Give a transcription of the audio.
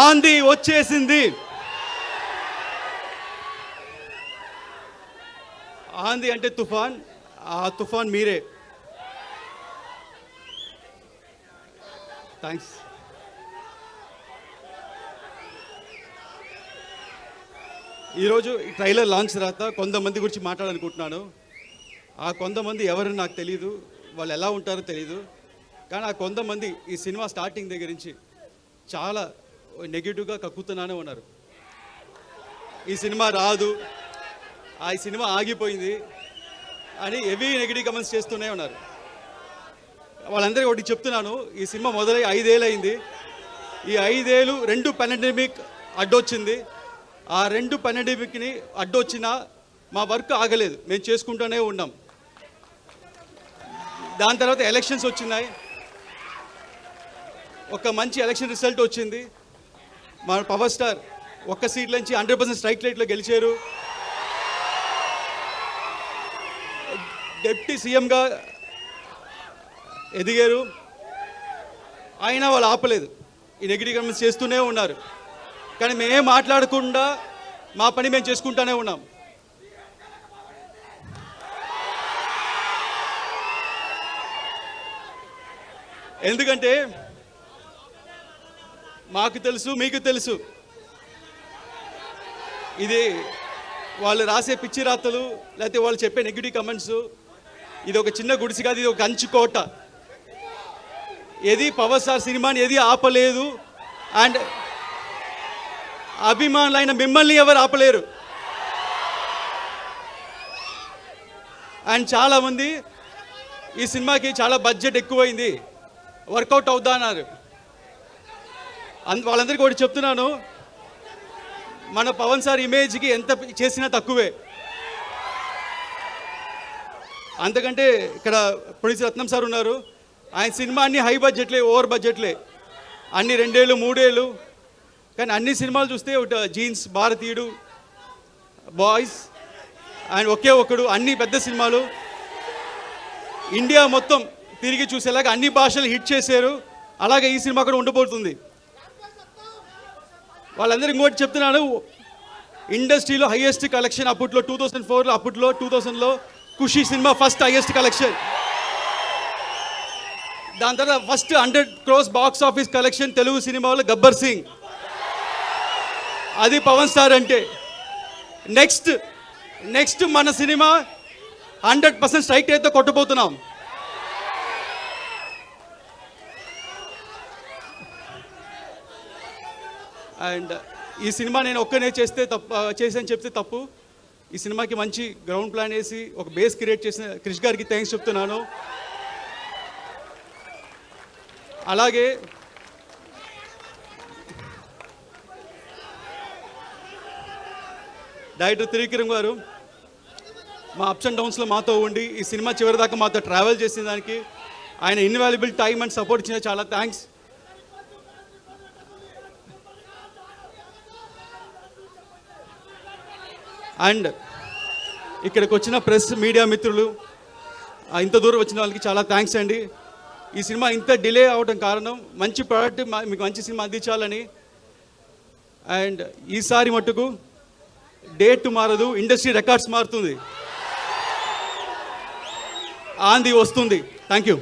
ఆంది వచ్చేసింది. ఆంది అంటే తుఫాన్ ఆ తుఫాన్ మీరే. థ్యాంక్స్ ఈరోజు ఈ ట్రైలర్ లాంచ్ తర్వాత కొంతమంది గురించి మాట్లాడాలనుకుంటున్నాను. ఆ కొంతమంది ఎవరు నాకు తెలియదు వాళ్ళు ఎలా ఉంటారో తెలియదు కానీ ఆ కొంతమంది ఈ సినిమా స్టార్టింగ్ దగ్గర నుంచి చాలా నెగిటివ్గా కక్కుతున్నానే ఉన్నారు. ఈ సినిమా రాదు. ఆ సినిమా ఆగిపోయింది. అని హెవీ నెగిటివ్ కమెంట్స్ చేస్తూనే ఉన్నారు. వాళ్ళందరికీ ఒకటి చెప్తున్నాను. ఈ సినిమా మొదలై ఐదేళ్ళు అయింది ఈ ఐదేళ్ళు రెండు పెనడమిక్ అడ్డొచ్చింది. ఆ రెండు పెనడమిక్ని అడ్డొచ్చినా మా వర్క్ ఆగలేదు. మేము చేసుకుంటూనే ఉన్నాం. దాని తర్వాత ఎలక్షన్స్ వచ్చినాయి. ఒక మంచి ఎలక్షన్ రిజల్ట్ వచ్చింది. మా పవర్ స్టార్ ఒక్క సీట్ నుంచి హండ్రెడ్ పర్సెంట్ స్ట్రైక్ రేట్లో గెలిచారు. డిప్యూటీ సీఎంగా ఎదిగారు. అయినా వాళ్ళు ఆపలేదు. ఈ నెగిటివ్ కమెంట్స్ చేస్తూనే ఉన్నారు. కానీ మేమేం మాట్లాడకుండా మా పని మేము చేసుకుంటూనే ఉన్నాం. ఎందుకంటే మాకు తెలుసు మీకు తెలుసు. ఇది వాళ్ళు రాసే పిచ్చి రాతలు లేకపోతే వాళ్ళు చెప్పే నెగిటివ్ కమెంట్స్ ఇది ఒక చిన్న గుడిసి కాదు ఇది ఒక కంచుకోట ఏది పవర్ స్టార్ సినిమాని ఏది ఆపలేదు అండ్ అభిమానులైన మిమ్మల్ని ఎవరు ఆపలేరు. అండ్ చాలామంది ఈ సినిమాకి చాలా బడ్జెట్ ఎక్కువైంది. వర్కౌట్ అవుతా అన్నారు. వాళ్ళందరికీ ఒకటి చెప్తున్నాను. మన పవన్ సార్ ఇమేజ్కి ఎంత చేసినా తక్కువే. అంతకంటే ఇక్కడ ప్రొడ్యూసర్ రత్నం సార్ ఉన్నారు. ఆయన సినిమా అన్ని హై బడ్జెట్లే ఓవర్ బడ్జెట్లే అన్ని రెండేళ్ళు మూడేళ్ళు. కానీ అన్ని సినిమాలు చూస్తే ఒకటి జీన్స్ భారతీయుడు బాయ్స్ ఆయన ఒకే ఒకడు అన్ని పెద్ద సినిమాలు. ఇండియా మొత్తం తిరిగి చూసేలాగా అన్ని భాషలు హిట్ చేశారు. అలాగే ఈ సినిమా కూడా ఉండబోతుంది వాళ్ళందరూ ఇంకోటి చెప్తున్నాను. ఇండస్ట్రీలో హైయెస్ట్ కలెక్షన్ అప్పట్లో టూ థౌసండ్ ఫోర్లో అప్పట్లో టూ థౌసండ్లో ఖుషి సినిమా ఫస్ట్ హైయెస్ట్ కలెక్షన్. దాని తర్వాత first hundred crores box office collection Telugu సినిమాలో గబ్బర్ సింగ్. అది పవన్ స్టార్ అంటే. నెక్స్ట్ నెక్స్ట్ మన సినిమా హండ్రెడ్ పర్సెంట్ స్ట్రైక్ రేట్తో కొట్టబోతున్నాం. అండ్ ఈ సినిమా నేను ఒక్కనే చేస్తే తప్పు చేసాను చెప్తే తప్పు. ఈ సినిమాకి మంచి గ్రౌండ్ ప్లాన్ వేసి ఒక బేస్ క్రియేట్ చేసిన క్రిష్ గారికి థ్యాంక్స్ చెప్తున్నాను. అలాగే డైరెక్టర్ త్రివిక్రమ్ గారు మా అప్స్ అండ్ డౌన్స్లో మాతో ఉండి ఈ సినిమా చివరి దాకా మాతో ట్రావెల్ చేసిన దానికి ఆయన ఇన్వాల్యుబుల్ టైం అండ్ సపోర్ట్ ఇచ్చిన చాలా థ్యాంక్స్ అండ్ ఇక్కడికి వచ్చిన ప్రెస్ మీడియా మిత్రులు ఇంత దూరం వచ్చిన వాళ్ళకి చాలా థ్యాంక్స్ అండి. ఈ సినిమా ఇంత డిలే అవడం కారణం మంచి ప్రోడక్ట్ మీకు మంచి సినిమా అందించాలని. అండ్ ఈసారి మట్టుకు డేట్ మారదు ఇండస్ట్రీ రికార్డ్స్ మారుతుంది. ఆంది వస్తుంది. Thank you